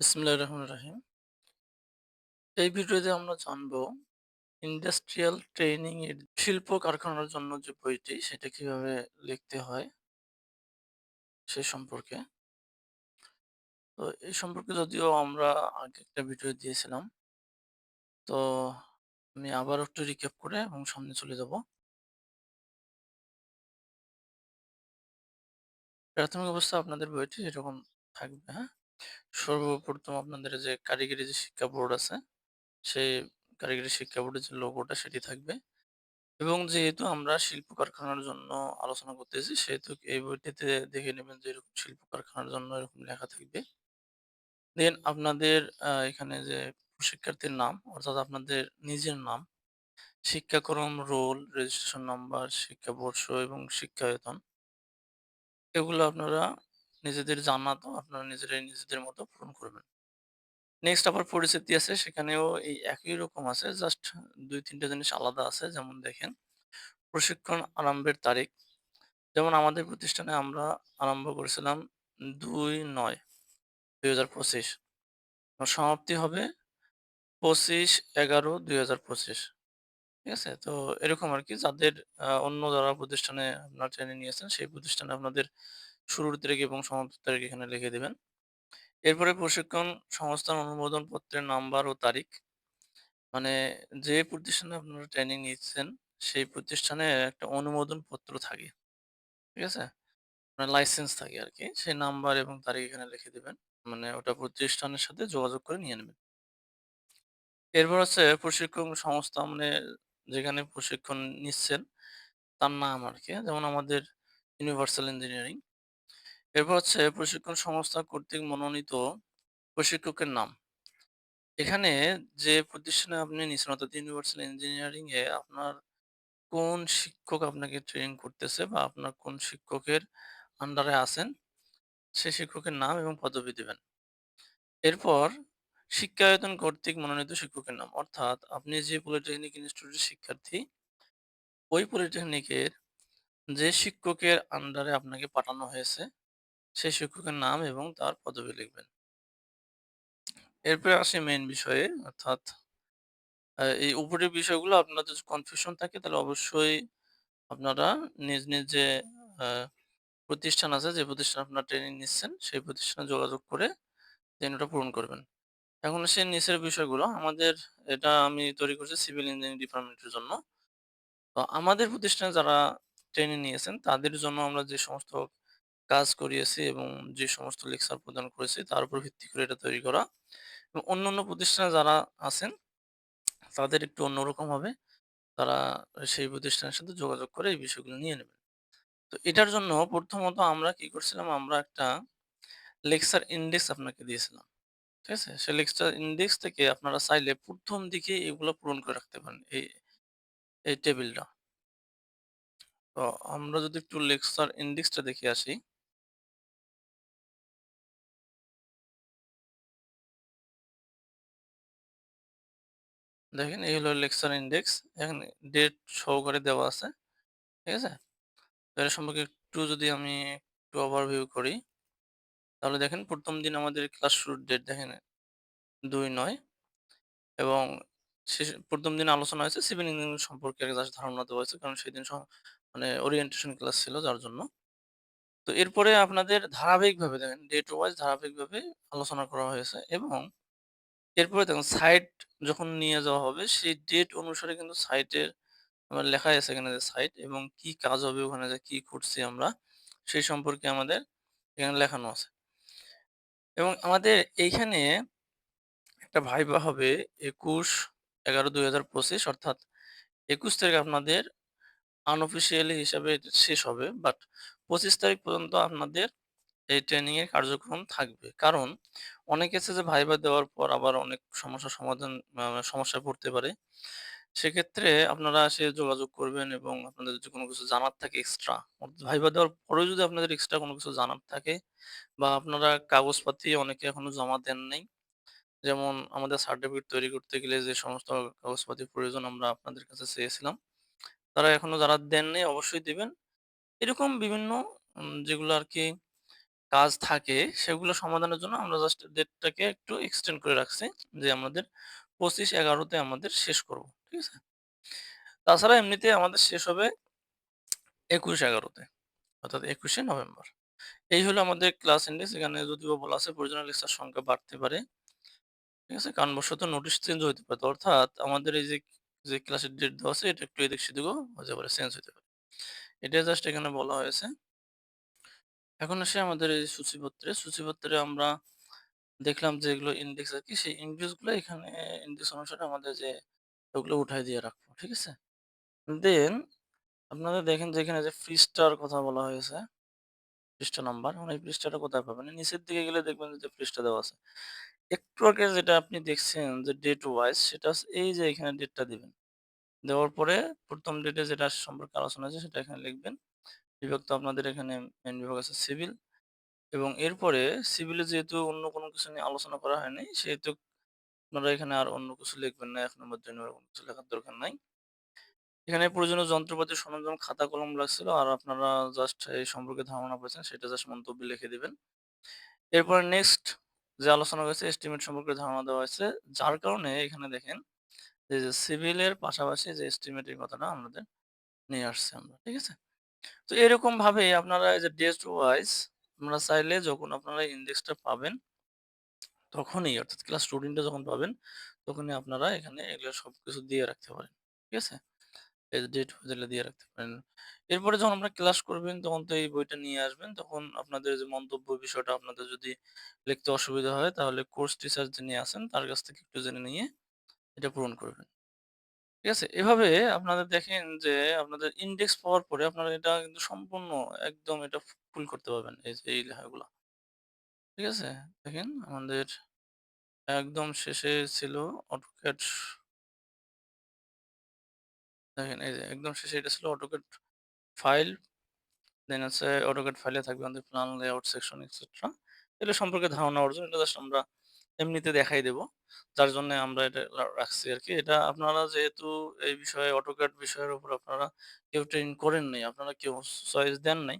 বিসমিল্লাহির রহমানির রহিম। এই ভিডিওতে আমরা জানব ইন্ডাস্ট্রিয়াল ট্রেনিং এর শিল্প কারখানার জন্য যে বইটি সেটা কীভাবে লিখতে হয় সে সম্পর্কে। তো এই সম্পর্কে যদিও আমরা আগে একটা ভিডিও দিয়েছিলাম। তো আমি আবার একটু রিক্যাপ করে এবং সামনে চলে যাব। প্রাথমিক অবস্থা আপনাদের বইটি এরকম থাকবে, হ্যাঁ? সর্বপ্রথম আপনাদের যে কারিগরি যে শিক্ষা বোর্ড আছে, সেই কারিগরি শিক্ষা বোর্ডের যে লোগোটা সেটি থাকবে। এবং যেহেতু আমরা শিল্প কারখানার জন্য আলোচনা করতেছি, সেহেতু এই বইটিতে দেখে নেবেন যে এরকম শিল্প কারখানার জন্য এরকম লেখা থাকবে। দেন আপনাদের এখানে যে শিক্ষার্থীর নাম অর্থাৎ আপনাদের নিজের নাম, শিক্ষাক্রম, রোল, রেজিস্ট্রেশন নাম্বার, শিক্ষা বর্ষ এবং শিক্ষায়তন এগুলো আপনারা নিজেদের জানা তো আপনারা নিজেরাই নিজেদের মতো পূরণ করবেন। নেক্সট আবার পরিচিতি আছে, সেখানেও এই একই রকম আছে জাস্ট ২-৩ টা জিনিস আলাদা আছে। যেমন দেখেন, প্রশিক্ষণ আরম্ভের তারিখ। যেমন আমাদের প্রতিষ্ঠানে আমরা আরম্ভ করেছিলাম ২-৯-২০২৫ আর সমাপ্তি হবে ২৫-১১-২০২৫ ঠিক আছে? তো এরকম আর কি, যাদের অন্য যারা প্রতিষ্ঠানে আপনার ট্রেনিং নিয়েছেন, সেই প্রতিষ্ঠানে আপনাদের শুরুর তারিখ এবং সমাপ্তির তারিখ এখানে লিখে দেবেন এরপরে প্রশিক্ষণ সংস্থার অনুমোদন পত্রের নাম্বার ও তারিখ। মানে যে প্রতিষ্ঠানে আপনারা ট্রেনিং নিচ্ছেন, সেই প্রতিষ্ঠানে একটা অনুমোদন পত্র থাকে। ঠিক আছে? মানে লাইসেন্স থাকে আর কি সেই নাম্বার এবং তারিখ এখানে লিখে দেবেন মানে ওটা প্রতিষ্ঠানের সাথে যোগাযোগ করে নিয়ে নেবেন। এরপর হচ্ছে প্রশিক্ষণ সংস্থা মানে যেখানে প্রশিক্ষণ নিচ্ছেন, তার নাম আর কি যেমন আমাদের ইউনিভার্সাল ইঞ্জিনিয়ারিং। এরপর হচ্ছে প্রশিক্ষণ সংস্থা কর্তৃক মনোনীত প্রশিক্ষকের নাম। এখানে যে প্রতিষ্ঠানে আপনি অর্থাৎ ইউনিভার্সাল ইঞ্জিনিয়ারিং এ আপনার কোন শিক্ষক আপনাকে ট্রেনিং করতেছে বা আপনার কোন শিক্ষকের আন্ডারে আছেন সে শিক্ষকের নাম এবং পদবি দেবেন এরপর শিক্ষায়তন কর্তৃক মনোনীত শিক্ষকের নাম। অর্থাৎ আপনি যে পলিটেকনিক ইনস্টিটিউটের শিক্ষার্থী, ওই পলিটেকনিকের যে শিক্ষকের আন্ডারে আপনাকে পাঠানো হয়েছে, সেই শিক্ষকের নাম এবং তার পদবি লিখবেন। এরপরে আসি মেইন বিষয়ে অর্থাৎ এই উপরের বিষয়গুলো আপনাদের কনফিউশন থাকে তাহলে অবশ্যই আপনারা নিজ, নিজ যে প্রতিষ্ঠান আছে, যে প্রতিষ্ঠানে আপনারা ট্রেনিং নিচ্ছেন, সেই প্রতিষ্ঠানে যোগাযোগ করে ওটা পূরণ করবেন। এখন আসি নিচের বিষয়গুলো। আমাদের এটা আমি তৈরি করছি সিভিল ইঞ্জিনিয়ারিং ডিপার্টমেন্টের জন্য। তো আমাদের প্রতিষ্ঠানে যারা ট্রেনিং নিয়েছেন তাদের জন্য আমরা যে সমস্ত কাজ করিয়েছি এবং যে সমস্ত লেকচার প্রদান করেছি তার উপর ভিত্তি করে এটা তৈরি করা। এবং অন্য অন্য প্রতিষ্ঠানে যারা আছেন তাদের একটু অন্যরকম হবে। তারা সেই প্রতিষ্ঠানের সাথে যোগাযোগ করে এই বিষয়গুলো নিয়ে নেবেন। তো এটার জন্য প্রথমত আমরা কি করছিলাম? আমরা একটা লেকচার ইন্ডেক্স আপনাকে দিয়েছিলাম। ঠিক আছে? সেই লেকচার ইন্ডেক্স থেকে আপনারা চাইলে প্রথম দিকে এগুলো পূরণ করে রাখতে পারেন। এই, এই টেবিলটা। তো আমরা যদি একটু লেকচার ইন্ডেক্সটা দেখে আসি। দেখেন, এই হলো লেকচার ইন্ডেক্স এখানে ডেট সহকারে দেওয়া আছে। ঠিক আছে? তো সম্পর্কে একটু যদি আমি একটু ওভারভিউ করি। তাহলে দেখেন, প্রথম দিন আমাদের ক্লাস শুরুর ডেট দেখেন ২-৯ এবং শেষে ১ম দিন আলোচনা হয়েছে সিভিল ইঞ্জিনিয়ারিং সম্পর্কে জাস্ট ধারণা দেওয়া হয়েছে। কারণ সেদিন মানে ওরিয়েন্টেশন ক্লাস ছিল যার জন্য। তো এরপরে আপনাদের ধারাবাহিকভাবে দেখেন ডেট ওয়াইজ ধারাবাহিকভাবে আলোচনা করা হয়েছে এবং এরপরে দেখুন সাইট যখন নিয়ে যাওয়া হবে, সেই ডেট অনুসারে কিন্তু সাইটের আমার লেখাই আছে এখানে যে সাইট এবং কি কাজ হবে ওখানে যে কি করছি আমরা, সেই সম্পর্কে আমাদের এখানে লেখানো আছে। এবং আমাদের এইখানে একটা ভাইবা হবে ২১/১১/২০২৫ অর্থাৎ ২১ তারিখ আপনাদের আনঅফিসিয়ালি হিসাবে শেষ হবে। বাট ২৫ তারিখ পর্যন্ত আপনাদের এই ট্রেনিংয়ের কার্যক্রম থাকবে। কারণ অনেকে আছে যে ভাইবা দেওয়ার পর আবার অনেক সমস্যার সমাধান সমস্যায় পড়তে পারে। সেক্ষেত্রে আপনারা সে যোগাযোগ করবেন এবং আপনাদের যদি কোনো কিছু জানার থাকে এক্সট্রা, ভাইবা দেওয়ার পরেও যদি আপনাদের এক্সট্রা কোনো কিছু জানার থাকে বা আপনারা কাগজপাতি অনেকে এখনও জমা দেন নাই। যেমন আমাদের সার্টিফিকেট তৈরি করতে গেলে যে সমস্ত কাগজপাতির প্রয়োজন আমরা আপনাদের কাছে চেয়েছিলাম। তারা এখনও যারা দেন নাই অবশ্যই দিবেন। এরকম বিভিন্ন যেগুলো আরকি কাজ থাকে সেগুলো সমাধানের জন্য আমরা জাস্ট ডেটটাকে একটু এক্সটেন্ড করে রাখছি। যে আমাদের ২৫/১১ আমাদের শেষ করব। ঠিক আছে? তাছাড়া এমনিতে আমাদের শেষ হবে একুশ এগারোতে অর্থাৎ ২১শে নভেম্বর। এই হলো আমাদের ক্লাস ইনডেক্স। এখানে যদিও বলা আছে প্রয়োজনীয় লেকচার সংখ্যা বাড়তে পারে। ঠিক আছে? কারণবশত নোটিশ চেঞ্জ হতে পারে। অর্থাৎ আমাদের এই যে, যে ক্লাসের ডেট দেওয়া আছে এটা একটু এদিক সেদিকও হতে পারে, চেঞ্জ হতে পারে। এটাই জাস্ট এখানে বলা হয়েছে। এখন আসি আমাদের এই সূচিপত্রে। সূচিপত্রে আমরা দেখলাম যে এগুলো আর কি সেই ইনডেক্সগুলো এখানে ইনডেক্স অনুসারে আমাদের যে ওগুলো উঠাই দিয়ে রাখব। ঠিক আছে? দেন আপনারা দেখেন যে এখানে যে পৃষ্ঠার কথা বলা হয়েছে, পৃষ্ঠা নাম্বার মানে এই পৃষ্ঠাটা কোথায় পাবেন? নিচের দিকে গেলে দেখবেন যে পৃষ্ঠা দেওয়া আছে। একটু আগে যেটা আপনি দেখছেন যে ডেট ওয়াইজ সেটা এই যে এখানে ডেটটা দিবেন। দেওয়ার পরে প্রথম ডেটে যেটা সম্পর্কে আলোচনা আছে সেটা এখানে লিখবেন। বিভাগ তো আপনাদের এখানে মেইন বিভাগ আছে সিভিল এবং এরপরে সিভিলে যেহেতু অন্য কোনো কিছু নিয়ে আলোচনা করা হয়নি সেহেতু আপনারা এখানে আর অন্য কিছু লিখবেন না। ১ নম্বর ২ নম্বর কিছু লেখার দরকার নাই। এখানে প্রয়োজনীয় যন্ত্রপাতি সরঞ্জাম খাতা কলম লাগছিল আর আপনারা জাস্ট এই সম্পর্কে ধারণা পেয়েছেন সেটা জাস্ট মন্তব্যে লিখে দিবেন। এরপরে নেক্সট যে আলোচনা হয়েছে এস্টিমেট সম্পর্কে ধারণা দেওয়া হয়েছে। যার কারণে এখানে দেখেন যে, সিভিলের পাশাপাশি যে এস্টিমেট এর কথাটা আমাদের নিয়ে আসছে আমরা। ঠিক আছে? তো এরকমভাবে আপনারা এই যে ডেট ওয়াইজ আপনারা চাইলে যখন আপনারা ইনডেক্সটা পাবেন, তখনই অর্থাৎ ক্লাস স্টুডেন্টটা যখন পাবেন, তখনই আপনারা এখানে এগুলো সবকিছু দিয়ে রাখতে পারেন। ঠিক আছে? এই ডেট দিলে দিয়ে রাখতে পারেন। এরপরে যখন আপনারা ক্লাস করবেন, তখন তো এই বইটা নিয়ে আসবেন। তখন আপনাদের যে মন্তব্য বিষয়টা আপনাদের যদি লিখতে অসুবিধা হয়, তাহলে কোর্স টিচার যিনি আছেন, তার কাছ থেকে একটু জেনে নিয়ে এটা পূরণ করবেন। ঠিক আছে? এভাবে আপনাদের দেখেন যে আপনাদের ইনডেক্স পাওয়ার পরে আপনারা এটা কিন্তু সম্পূর্ণ একদম এটা ফুল করতে পারবেন। এই যে এই লেখাগুলা। ঠিক আছে? দেখেন আমাদের একদম শেষে ছিল AutoCAD দেখেন এই যে একদম শেষে এটা ছিল AutoCAD ফাইল দেন হচ্ছে AutoCAD ফাইলে থাকবে আমাদের প্ল্যান, লেআউট সেকশন এটসেট্রা। এগুলো সম্পর্কে ধারণা অর্জন এটা জাস্ট আমরা এমনিতে দেখাই দেব। যার জন্যে আমরা এটা রাখছি আর কি এটা আপনারা যেহেতু এই বিষয়ে AutoCAD বিষয়ের উপর আপনারা কেউ ট্রেন করেন নাই, আপনারা কেউ চয়েস দেন নাই।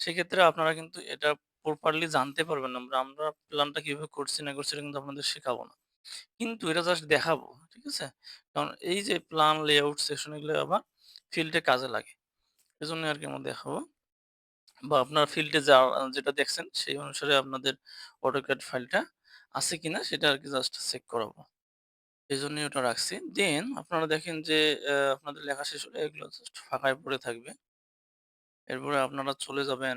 সেক্ষেত্রে আপনারা কিন্তু এটা প্রপারলি জানতে পারবেন না। আমরা প্ল্যানটা কীভাবে করছি না করছি কিন্তু আপনাদের শেখাবো না। কিন্তু এটা জাস্ট দেখাবো। ঠিক আছে? কারণ এই যে প্ল্যান, লেআউট সেকশন এগুলো আবার ফিল্ডে কাজে লাগে। এজন্য আর কি আমরা দেখাবো। বা আপনার ফিল্ডে যা যেটা দেখছেন সেই অনুসারে আপনাদের AutoCAD ফাইলটা আছে কিনা সেটা আর কি জাস্ট চেক করাবো। জন্যই ওটা রাখছি। দেন আপনারা দেখেন যে অ্যা আপনাদের লেখা শেষ হলে এগুলো জাস্ট ফাঁকায় পড়ে থাকবে। এরপরে আপনারা চলে যাবেন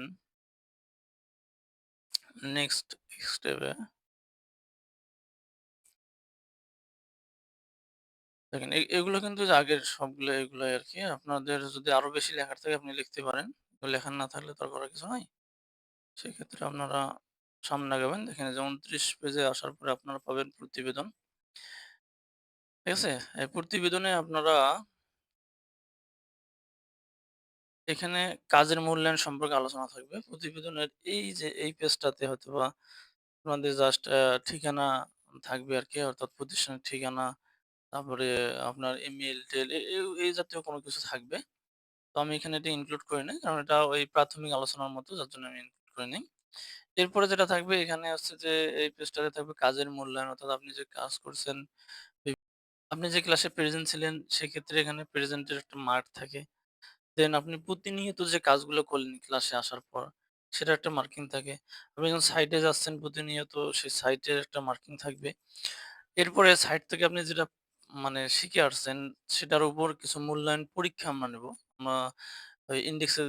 নেক্সট স্টেপে। দেখেন এগুলো কিন্তু যে আগের সবগুলো এগুলোই আর কি আপনাদের যদি আরও বেশি লেখার থাকে আপনি লিখতে পারেন। লেখার না থাকলে তো আর করার কিছু নাই। সেক্ষেত্রে আপনারা সামনে আগাবেন। দেখেন এই যে ২৯ পেজে আসার পরে আপনারা পাবেন প্রতিবেদন। ঠিক আছে? এই প্রতিবেদনে আপনারা এখানে কাজের মূল্যায়ন সম্পর্কে আলোচনা থাকবে। প্রতিবেদনের এই যে এই পেজটাতে হয়তো বা আপনাদের জাস্ট ঠিকানা থাকবে আর কি অর্থাৎ প্রতিষ্ঠানের ঠিকানা, তারপরে আপনার ইমেল টেল এই জাতীয় কোনো কিছু থাকবে। তো আমি এখানে এটা ইনক্লুড করি নাই। কারণ এটা ওই প্রাথমিক আলোচনার মতো যার জন্য আমি ইনক্লুড করে নাই। এরপরে যেটা থাকবে এখানে হচ্ছে যে এই পেজটাতে থাকবে কাজের মূল্যায়ন অর্থাৎ আপনি যে কাজ করছেন, আপনি যে ক্লাসে প্রেজেন্ট ছিলেন সেক্ষেত্রে এখানে প্রেজেন্টের একটা মার্ক থাকে। দেন আপনি প্রতিনিয়ত যে কাজগুলো করলেন ক্লাসে আসার পর সেটা একটা মার্কিং থাকে। আপনি যখন সাইটে যাচ্ছেন প্রতিনিয়ত সেই সাইটের একটা মার্কিং থাকবে। এরপরে সাইট থেকে আপনি যেটা মানে শিখে আসছেন সেটার উপর কিছু মূল্যায়ন পরীক্ষা আমরা নেব। ওই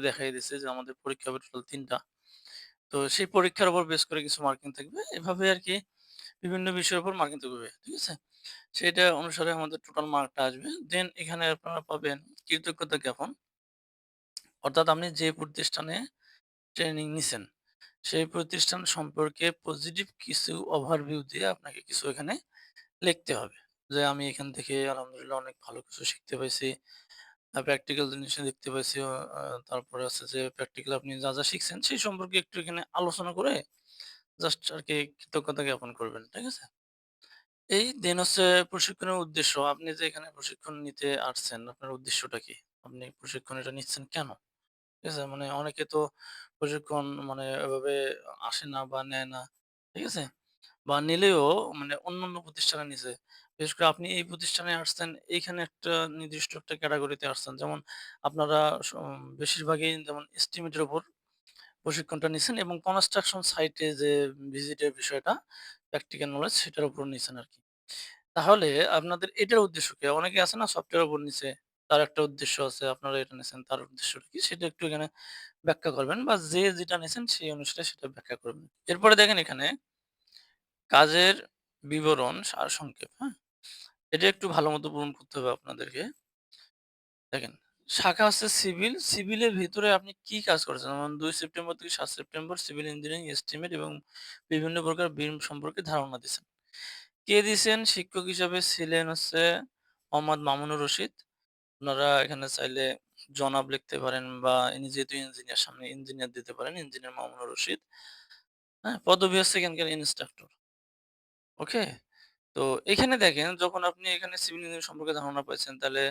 দেখাই দিছে যে আমাদের পরীক্ষা হবে টোটাল ৩ টা। তো সেই পরীক্ষার উপর বেস করে কিছু মার্কিং থাকবে। এভাবে আরকি বিভিন্ন বিষয়ের উপর মার্কিং থাকবে। ঠিক আছে? সেটা অনুসারে আমাদের টোটাল মার্কটা আসবে। দেন এখানে আপনারা পাবেন কৃতজ্ঞতা জ্ঞাপন। অর্থাৎ আপনি যে প্রতিষ্ঠানে ট্রেনিং নিছেন, সেই প্রতিষ্ঠান সম্পর্কে পজিটিভ কিছু ওভারভিউ দিয়ে আপনাকে কিছু এখানে লিখতে হবে। যে আমি এখান থেকে আলহামদুলিল্লাহ অনেক ভালো কিছু শিখতে পাইছি। প্র্যাকটিক্যাল জিনিসও দেখতে পাইছি। তারপরে হচ্ছে যে প্র্যাকটিক্যাল আপনি যা, যা শিখছেন সেই সম্পর্কে একটু এখানে আলোচনা করে জাস্ট আরকি কৃতজ্ঞতা জ্ঞাপন করবেন। ঠিক আছে? এই দেন হচ্ছে প্রশিক্ষণের উদ্দেশ্য। আপনি যে এখানে প্রশিক্ষণ নিতে আসছেন, আপনার উদ্দেশ্যটা কি? আপনি প্রশিক্ষণ এটা নিচ্ছেন কেন? ঠিক আছে? মানে অনেকে তো প্রশিক্ষণ মানে এভাবে আসে না বা নেয় না। ঠিক আছে? বা নিলেও মানে অন্যান্য প্রতিষ্ঠানে নিছে। বিশেষ করে আপনি এই প্রতিষ্ঠানে আসছেন, এইখানে একটা নির্দিষ্ট একটা ক্যাটাগরিতে আসছেন। যেমন আপনারা বেশিরভাগই যেমন এস্টিমেটের উপর প্রশিক্ষণটা নিছেন এবং কনস্ট্রাকশন সাইটে যে ভিজিটের বিষয়টা, প্র্যাকটিক্যাল নলেজ সেটার উপর নিছেন আরকি। তাহলে আপনাদের এটার উদ্দেশ্য কি? অনেকে আছে না সফটওয়্যার উপর নিছে। তার একটা উদ্দেশ্য আছে। আপনারা এটা নিছেন তার উদ্দেশ্যটা কি? সেটা একটু এখানে ব্যাখ্যা করবেন বা যে যেটা নিছেন সেই অনুসারে সেটা ব্যাখ্যা করবেন। এরপরে দেখেন এখানে কাজের বিবরণ সারসংক্ষেপ, হ্যাঁ? এটা একটু ভালো মতো পূরণ করতে হবে আপনাদেরকে। দেখেন, শাখা হচ্ছে সিভিল। সিভিলের ভিতরে আপনি কি কাজ করেছেন? যেমন ২ সেপ্টেম্বর থেকে ৭ সেপ্টেম্বর সিভিল ইঞ্জিনিয়ারিং এস্টিমেট এবং বিভিন্ন প্রকার বিম সম্পর্কে ধারণা দিছেন। কে দিছেন? শিক্ষক হিসাবে ছিলেন হচ্ছে মোহাম্মদ মামুনুর রশিদ। আপনারা এখানে চাইলে জনাব লিখতে পারেন বা ইনি যেহেতু ইঞ্জিনিয়ার সামনে ইঞ্জিনিয়ার দিতে পারেন। ইঞ্জিনিয়ার মামুনুর রশিদ। হ্যাঁ? পদবি হচ্ছে এখানকার ইন্সট্রাক্টর। ওকে? তো এখানে দেখেন যখন আপনি এখানে সিভিল ইঞ্জিনিয়ারিং সম্পর্কে ধারণা পাইছেন, তাহলে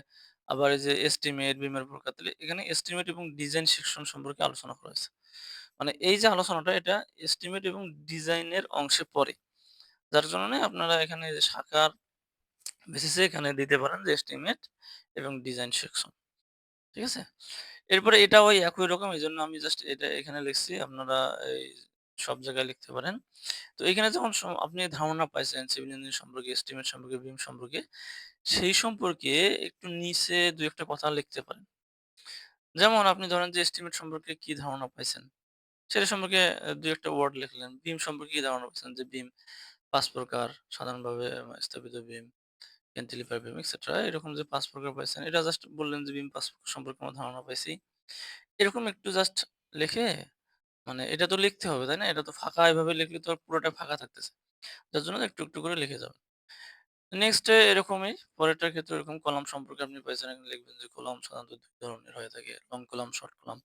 আবার এই যে এস্টিমেট, বিমের প্রকার, তাহলে এখানে এস্টিমেট এবং ডিজাইন সেকশন সম্পর্কে আলোচনা করা হয়েছে। মানে এই যে আলোচনাটা এটা এস্টিমেট এবং ডিজাইনের অংশে পড়ে। যার জন্যে আপনারা এখানে যে শাখার বেসিসে এখানে দিতে পারেন যে এস্টিমেট এবং ডিজাইন সেকশন। ঠিক আছে? এরপরে এটা ওই একই রকম এই জন্য আমি জাস্ট এটা এখানে লিখছি। আপনারা এই সব জায়গায় লিখতে পারেন। তো এখানে যখন আপনি ধারণা পাইছেন সিভিল ইঞ্জিনিয়ারিং সম্পর্কে, এস্টিমেট সম্পর্কে, বিম সম্পর্কে, সেই সম্পর্কে একটু নিচে ২ ১ টা কথা লিখতে পারেন। যেমন আপনি ধরেন যে এস্টিমেট সম্পর্কে কি ধারণা পাইছেন? সেটা সম্পর্কে দু একটা ওয়ার্ড লিখলেন। বিম সম্পর্কে কি ধারণা পাইছেন? যে বিম পাঁচ প্রকার সাধারণভাবে স্থাপিত বিম, ক্যান্টিলিভার বিম এটসেট্রা এরকম যে পাঁচ প্রকার পাইছেন, এটা জাস্ট বললেন যে বিম ৫ প্রকার সম্পর্কে আমার ধারণা পাইছি। এরকম একটু জাস্ট লিখে মানে এটা তো লিখতে হবে, তাই না? এটা তো ফাঁকা এভাবে লিখলে তো পুরোটা ফাঁকা থাকতেছে। যার জন্য একটু, একটু করে লিখে যাবেন। নেক্সট এরকমই পরেরটার ক্ষেত্রে এরকম কলাম সম্পর্কে আপনি পেয়েছেন এখানে লিখবেন যে কলাম সাধারণত ২ ধরনের হয়ে থাকে। Long column, short column.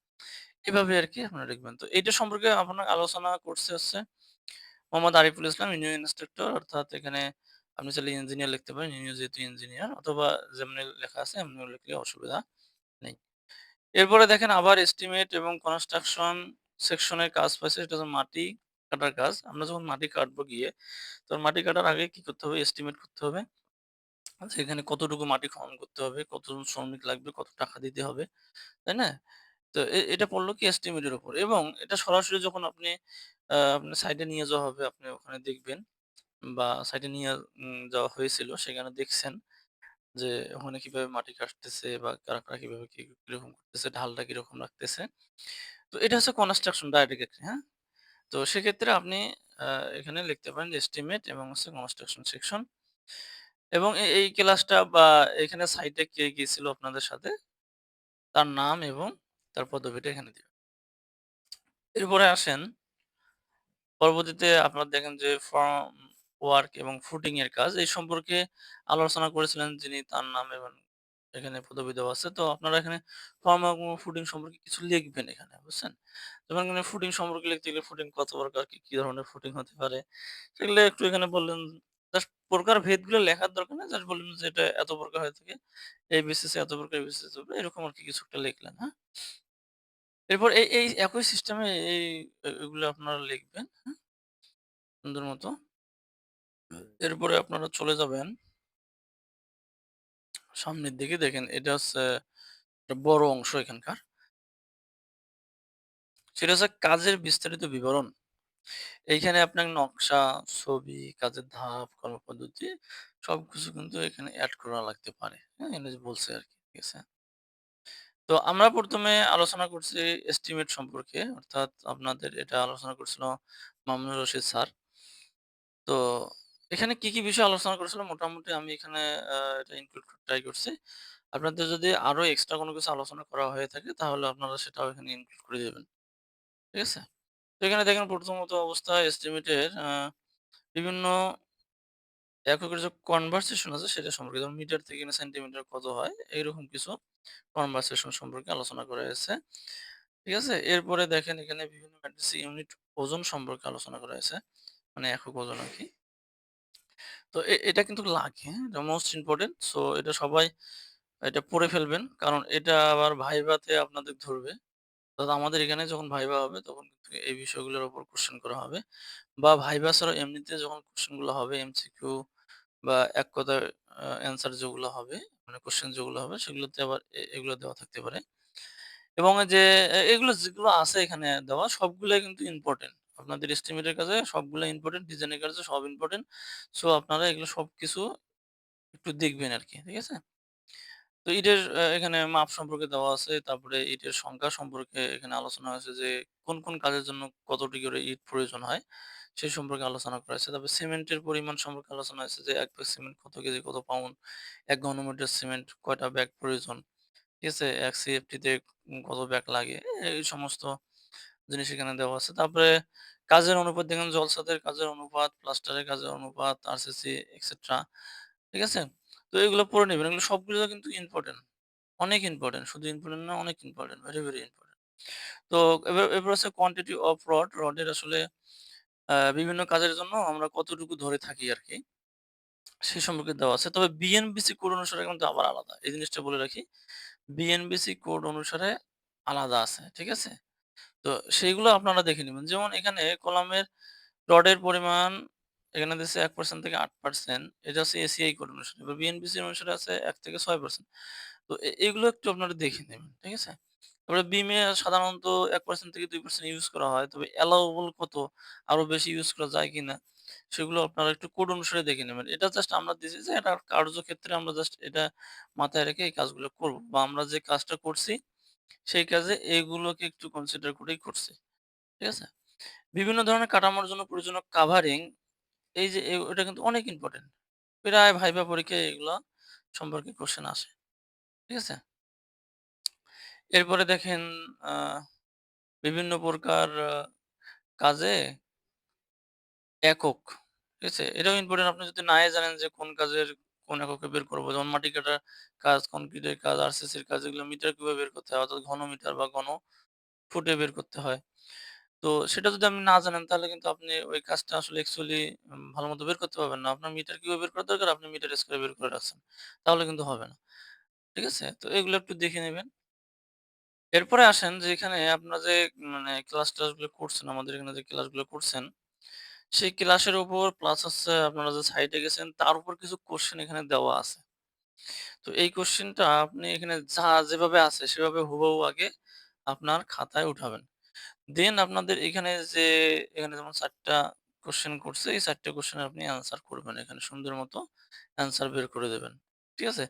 এভাবে আরকি আপনারা লিখবেন। তো এইটা সম্পর্কে আপনার আলোচনা করছে হচ্ছে মোহাম্মদ আরিফুল ইসলাম ইঞ্জিনিয়ারিং ইন্সট্রাক্টর অর্থাৎ এখানে আপনি চাইলে ইঞ্জিনিয়ার লিখতে পারেন। ইনিও যেহেতু ইঞ্জিনিয়ার অথবা যেমনি লেখা আছে এমনি লিখলে অসুবিধা নেই। এরপরে দেখেন আবার এস্টিমেট এবং কনস্ট্রাকশন সেকশনের কাজ পাইছে সেটা হচ্ছে মাটি কাটার কাজ। আমরা যখন মাটি কাটবো গিয়ে তখন মাটি কাটার আগে কি করতে হবে? এস্টিমেট করতে হবে। এখানে কতটুকু মাটি খনন করতে হবে, কতজন শ্রমিক লাগবে, কত টাকা দিতে হবে, তাই না? তো এটা পড়ল কি এস্টিমেটের উপর এবং এটা সরাসরি যখন আপনি আ আপনার সাইটে নিয়ে যাওয়া হবে, আপনি ওখানে দেখবেন বা সাইটে নিয়ে যাওয়া হয়েছিল সেখানে দেখছেন যে ওখানে কীভাবে মাটি কাটতেছে বা কারা, কারা কীভাবে কীরকম করতেছে, ঢালটা কীরকম রাখতেছে। তো এটা হচ্ছে কনস্ট্রাকশন ডাইরেক্ট হ্যাঁ? তো সেক্ষেত্রে আপনি এখানে লিখতে পারেন যে এস্টিমেট এবং হচ্ছে কনস্ট্রাকশন সেকশন এবং এই ক্লাসটা বা এখানে সাইটে কে গিয়েছিল আপনাদের সাথে তার নাম এবং তার পদবিটা এখানে দিবেন। এরপরে আসেন, পরবর্তীতে আপনারা দেখেন যে ফর্ম ওয়ার্ক এবং ফুটিং এর কাজ, এই সম্পর্কে আলোচনা করেছিলেন যিনি তার নাম এবং এখানে পদবি দেওয়া আছে। তো আপনারা এখানে ফর্ম এবং ফুটিং সম্পর্কে কিছু লিখবেন এখানে, বুঝছেন? যেমন এখানে ফুডিং সম্পর্কে লিখতে গেলে ফুটিং কত প্রকার, কি, কি ধরনের ফুটিং হতে পারে? সেগুলো একটু এখানে বললেন। জাস্ট প্রকার ভেদগুলো লেখার দরকার নেই। জাস্ট বললেন যে এটা এত প্রকার হয়ে থাকে। এই বেসিসে এত প্রকার, প্রকার এরকম আরকি কিছু একটা লিখলেন, হ্যাঁ? এরপর এই, এই একই সিস্টেমে এই এগুলো আপনারা লিখবেন, হ্যাঁ? সুন্দর মতো। এরপরে আপনারা চলে যাবেন সামনের দিকে দেখেন এটা হচ্ছে একটা বড় অংশ এখানকার। সেটা হচ্ছে কাজের বিস্তারিত বিবরণ। এইখানে আপনার নকশা, ছবি, কাজের ধাপ, কর্মপদ্ধতি সবকিছু কিন্তু এখানে অ্যাড করা লাগতে পারে। হ্যাঁ? যে বলছে আরকি। ঠিক আছে? তো আমরা প্রথমে আলোচনা করছি এস্টিমেট সম্পর্কে। অর্থাৎ আপনাদের এটা আলোচনা করছিল মামুনুর রশিদ স্যার। তো এখানে কি, কি বিষয় আলোচনা করেছিল মোটামুটি আমি এখানে এটা ইনক্লুড ট্রাই করছি। আপনাদের যদি আরও এক্সট্রা কোনো কিছু আলোচনা করা হয়ে থাকে তাহলে আপনারা সেটাও এখানে ইনক্লুড করে দেবেন। ঠিক আছে? তো এখানে দেখেন প্রথমত অবস্থায় এস্টিমেটের বিভিন্ন এককের যে কনভারসেশন আছে সেটা সম্পর্কে যেমন মিটার থেকে সেন্টিমিটার কত হয় এইরকম কিছু কনভারসেশন সম্পর্কে আলোচনা করা হয়েছে। ঠিক আছে? এরপরে দেখেন এখানে বিভিন্ন ইউনিট ওজন সম্পর্কে আলোচনা করা হয়েছে। মানে একক ওজন আরকি। তো এ এটা কিন্তু লাগে, হ্যাঁ? এটা মোস্ট ইম্পোর্টেন্ট। সো এটা সবাই এটা পড়ে ফেলবেন। কারণ এটা আবার ভাইভাতে আপনাদের ধরবে। তো আমাদের এখানে যখন ভাইভা হবে তখন কিন্তু এই বিষয়গুলোর উপর কোশ্চেন করা হবে। বা ভাইভা ছাড়াও এমনিতে যখন কোয়েশ্চেনগুলো হবে এমসিকিউ বা এক কথায় আ অ্যান্সার যেগুলো হবে, মানে কোশ্চেন যেগুলো হবে সেগুলোতে আবার এগুলো দেওয়া থাকতে পারে। এবং যে এগুলো যেগুলো আছে এখানে দেওয়া সবগুলাই কিন্তু ইম্পোর্টেন্ট। আপনাদের এস্টিমেটের কাজে সবগুলা ইম্পোর্টেন্ট, ডিজাইনের কাজে সব ইম্পর্টেন্ট সো আপনারা এগুলো সবকিছু একটু দেখবেন আর কি ঠিক আছে? তো ইটের এখানে মাপ সম্পর্কে দেওয়া আছে। তারপরে ইটের সংখ্যা সম্পর্কে এখানে আলোচনা হয়েছে যে কোন, কোন কাজের জন্য কতটি করে ইট প্রয়োজন হয়, সে সম্পর্কে আলোচনা করা হয়েছে। তারপরে সিমেন্টের পরিমাণ সম্পর্কে আলোচনা হয়েছে যে এক ব্যাগ সিমেন্ট কত কেজি, কত পাউন্ড, এক ঘনমিটার সিমেন্ট কয়টা ব্যাগ প্রয়োজন। ঠিক আছে? ১ সিএফটিতে কত ব্যাগ লাগে। এই সমস্ত জিনিস এখানে দেওয়া আছে। তারপরে কাজের অনুপাত দেখেন জলসাদের কাজের অনুপাত, প্লাস্টারের কাজের অনুপাত, আরসিসি এক্সেট্রা। ঠিক আছে? তো এগুলো পড়ে নিবেন। এগুলো সবগুলো কিন্তু ইম্পর্টেন্ট অনেক ইম্পর্টেন্ট শুধু ইম্পোর্টেন্ট না অনেক ইম্পোর্টেন্ট। Very, very important. তো এবার আছে কোয়ান্টিটি অফ রড। রডের আসলে বিভিন্ন কাজের জন্য আমরা কতটুকু ধরে থাকি আর কি সে সম্পর্কে দেওয়া আছে। তবে বিএনবিসি কোড অনুসারে কিন্তু আবার আলাদা। এই জিনিসটা বলে রাখি। বিএনবিসি কোড অনুসারে আলাদা আছে। ঠিক আছে? তো সেইগুলো আপনারা দেখে নেবেন যেমন এখানে কলামের রডের পরিমাণ এখানে দিছে ১% থেকে ৮%। এটা হচ্ছে এসিআই কোড অনুসারে। এবার বিএনবিসি অনুসারে আছে ১ থেকে ছয় পার্সেন্ট তো এগুলো একটু আপনারা দেখে নেবেন। ঠিক আছে? তারপরে বিমে সাধারণত এক পার্সেন্ট থেকে দুই পার্সেন্ট ইউজ করা হয়। তবে অ্যালাওয়েবল কত? আরও বেশি ইউজ করা যায় কিনা? সেগুলো আপনারা একটু কোড অনুসারে দেখে নেবেন। এটা জাস্ট আমরা দিছি যে এটার কার্যক্ষেত্রে আমরা জাস্ট এটা মাথায় রেখে এই কাজগুলো করব। বা আমরা যে কাজটা করছি সেই কাজে এগুলোকে একটু কনসিডার করেই করছি। ঠিক আছে? বিভিন্ন ধরনের কাঠামোর জন্য প্রয়োজনীয় কাভারিং এই যে ওটা কিন্তু অনেক ইম্পোর্টেন্ট। প্রায় ভাইভা পরীক্ষায় এগুলা সম্পর্কে কোয়েশ্চেন আসে। ঠিক আছে? এরপরে দেখেন বিভিন্ন প্রকার কাজে একক। ঠিক আছে? এটাও ইম্পোর্টেন্ট আপনি যদি নাই জানেন যে কোন কাজের কোন এককে বের করব। যেমন মাটি কাটার কাজ, কংক্রিটের কাজ, আরসিসির কাজ এগুলো মিটার কীভাবে বের করতে হয় অর্থাৎ ঘন মিটার বা ঘন ফুটে বের করতে হয়। তো সেটা যদি আপনি না জানেন তাহলে কিন্তু আপনি ওই কাজটা আসলে অ্যাকচুয়ালি ভালো মতো বের করতে পারবেন না। আপনার মিটার কীভাবে বের করা দরকার আপনি মিটার স্কয়ার বের করে রাখছেন। তাহলে কিন্তু হবে না। ঠিক আছে? তো এগুলো একটু দেখে নেবেন এরপরে আসেন যে এখানে আপনারা যে মানে ক্লাস-টাসগুলো করছেন, আমাদের এখানে যে ক্লাসগুলো করছেন, সেই ক্লাসের উপর প্লাস হচ্ছে আপনারা যে সাইটে গেছেন তার উপর কিছু কোয়েশ্চেন এখানে দেওয়া আছে। তো এই কোশ্চেনটা আপনি এখানে যা যেভাবে আছে সেভাবে হুবহু আগে আপনার খাতায় উঠাবেন। দেন আপনাদের এখানে যে এখানে যেমন চারটা কোশ্চেন করছে, এই ৪ টা কোয়েশ্চেনের আপনি অ্যান্সার করবেন। এখানে সুন্দর মতো অ্যান্সার বের করে দেবেন। ঠিক আছে?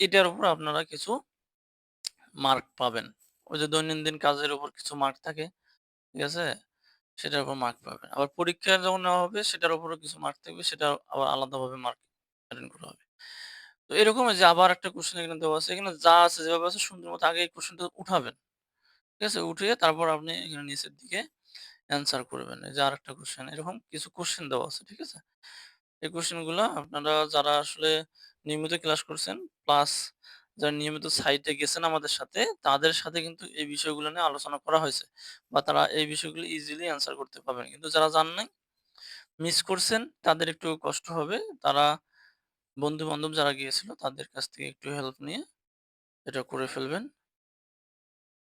এটার উপর আপনারা কিছু মার্ক পাবেন। ওই যে দৈনন্দিন কাজের উপর কিছু মার্ক থাকে। ঠিক আছে? সেটার উপর মার্ক পাবেন। আবার পরীক্ষা যখন নেওয়া হবে, সেটার উপরও কিছু মার্ক থাকবে। সেটা আবার আলাদাভাবে মার্ক অ্যাটেন্ড করা হবে। তো এরকম যে আবার একটা কোয়েশ্চেন এখানে দেওয়া আছে। এখানে যা আছে, যেভাবে আছে, সুন্দর মতো আগে এই কোয়েশ্চেনটা উঠাবেন। ঠিক আছে? উঠিয়ে তারপর আপনি এখানে নিচের দিকে অ্যান্সার করবেন। যে আর একটা কোশ্চেন এরকম কিছু কোয়েশ্চেন দেওয়া আছে। ঠিক আছে? এই কোয়েশ্চেনগুলা আপনারা যারা আসলে নিয়মিত ক্লাস করছেন প্লাস যারা নিয়মিত সাইটে গেছেন আমাদের সাথে, তাদের সাথে কিন্তু এই বিষয়গুলো নিয়ে আলোচনা করা হয়েছে। বা তারা এই বিষয়গুলো ইজিলি অ্যান্সার করতে পারবেন। কিন্তু যারা যান নাই, মিস করছেন তাদের একটু কষ্ট হবে। তারা বন্ধু-বান্ধব যারা গিয়েছিল তাদের কাছ থেকে একটু হেল্প নিয়ে এটা করে ফেলবেন।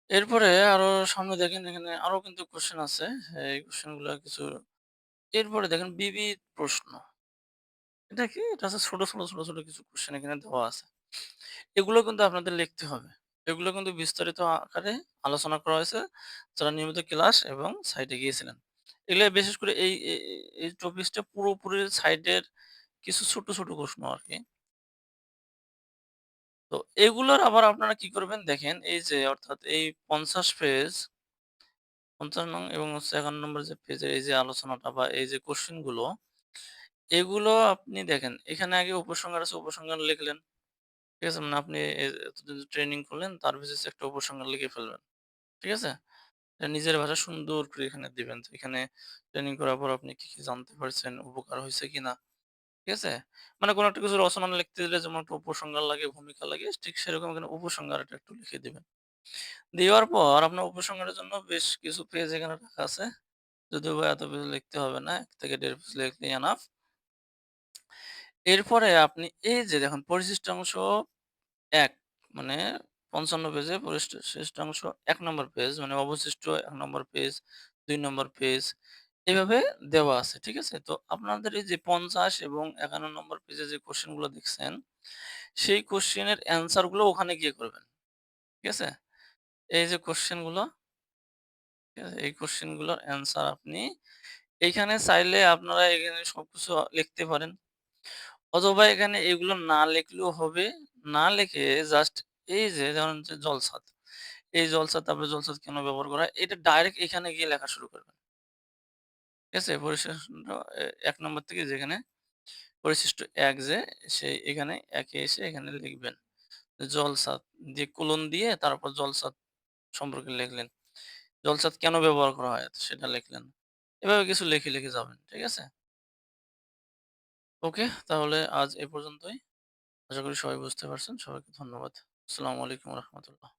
এরপরে আরও সামনে দেখেন এখানে আরও কিন্তু কোয়েশ্চেন আছে। এই কোয়েশ্চেনগুলা কিছু এরপরে দেখেন বিবিধ প্রশ্ন। এটা কি? এটা হচ্ছে ছোট, ছোট, ছোট, ছোট কিছু কোয়েশ্চেন এখানে দেওয়া আছে। এগুলো কিন্তু আপনাদের লিখতে হবে। এগুলো কিন্তু বিস্তারিত আকারে আলোচনা করা হয়েছে যারা নিয়মিত ক্লাস এবং সাইটে গিয়েছিলেন। এগুলা বিশেষ করে এই এই পুরোপুরি সাইটের কিছু ছোট, ছোট প্রশ্ন আরকি। তো এগুলোর আবার আপনারা কি করবেন দেখেন এই যে অর্থাৎ এই ৫০ পেজ ৫০ নং এবং হচ্ছে ৫১ নম্বর যে পেজের এই যে আলোচনাটা বা এই যে কোয়েশ্চেনগুলো, এগুলো আপনি দেখেন এখানে আগে উপসংহার আছে উপসংহার লিখলেন। ঠিক আছে? মানে আপনি এতদিন ট্রেনিং করলেন তার বেসিসে একটা উপসংহার লিখে ফেলবেন। ঠিক আছে? নিজের ভাষা সুন্দর করে এখানে দিবেন। এখানে ট্রেনিং করার পর আপনি কি, কি জানতে পারছেন, উপকার হইছে কিনা। ঠিক আছে? মানে কোনো একটা কিছু রচনা লিখতে দিলে যেমন একটা উপসংহার লাগে, ভূমিকা লাগে ঠিক সেরকম এখানে উপসংহারটা একটু লিখে দিবেন। দেওয়ার পর আপনার উপসংহারের জন্য বেশ কিছু পেজ এখানে রাখা আছে। যদিও এত পেজ লিখতে হবে না। এক থেকে ১.৫ পেজ লিখলেই এনাফ। এরপরে আপনি এই যে দেখুন পরিশিষ্ট অংশ ১ মানে ৫৫ পেজে পরিশিষ্টাংশ ১ নম্বর পেজ মানে অবশিষ্ট ১ নম্বর পেজ, ২ নম্বর পেজ এভাবে দেওয়া আছে। ঠিক আছে? তো আপনাদের এই যে ৫০ এবং ৫১ নম্বর পেজে যে কোয়েশ্চেনগুলো দেখছেন, সেই কোয়েশ্চেন এর অ্যান্সারগুলো ওখানে গিয়ে করবেন। ঠিক আছে? এই যে কোয়েশ্চেনগুলো, ঠিক আছে? এই কোয়েশ্চেনগুলোর অ্যান্সার আপনি এইখানে চাইলে আপনারা এখানে সবকিছু লিখতে পারেন। অথবা এখানে এগুলো না লিখলেও হবে। না লিখে জাস্ট এই যে ধরেন যে জলছাদ। এই জলছাদ তারপরে জলছাদ কেন ব্যবহার করা? এটা ডাইরেক্ট এখানে গিয়ে লেখা শুরু করবেন। ঠিক আছে? পরিশিষ্ট এ ১ নম্বর থেকে যেখানে পরিশিষ্ট ১ যে সেই এখানে ১ এ এসে এখানে লিখবেন। জলছাদ দিয়ে কোলন দিয়ে তারপর জলছাদ সম্পর্কে লিখলেন। জলছাদ কেন ব্যবহার করা হয়? সেটা লিখলেন। এভাবে কিছু লিখে, লিখে যাবেন। ঠিক আছে? ওকে, তাহলে আজ এ পর্যন্তই। আশা করি সবাই বুঝতে পারছেন। সবাইকে ধন্যবাদ। আসসালামু আলাইকুম রাহমাতুল্লাহ।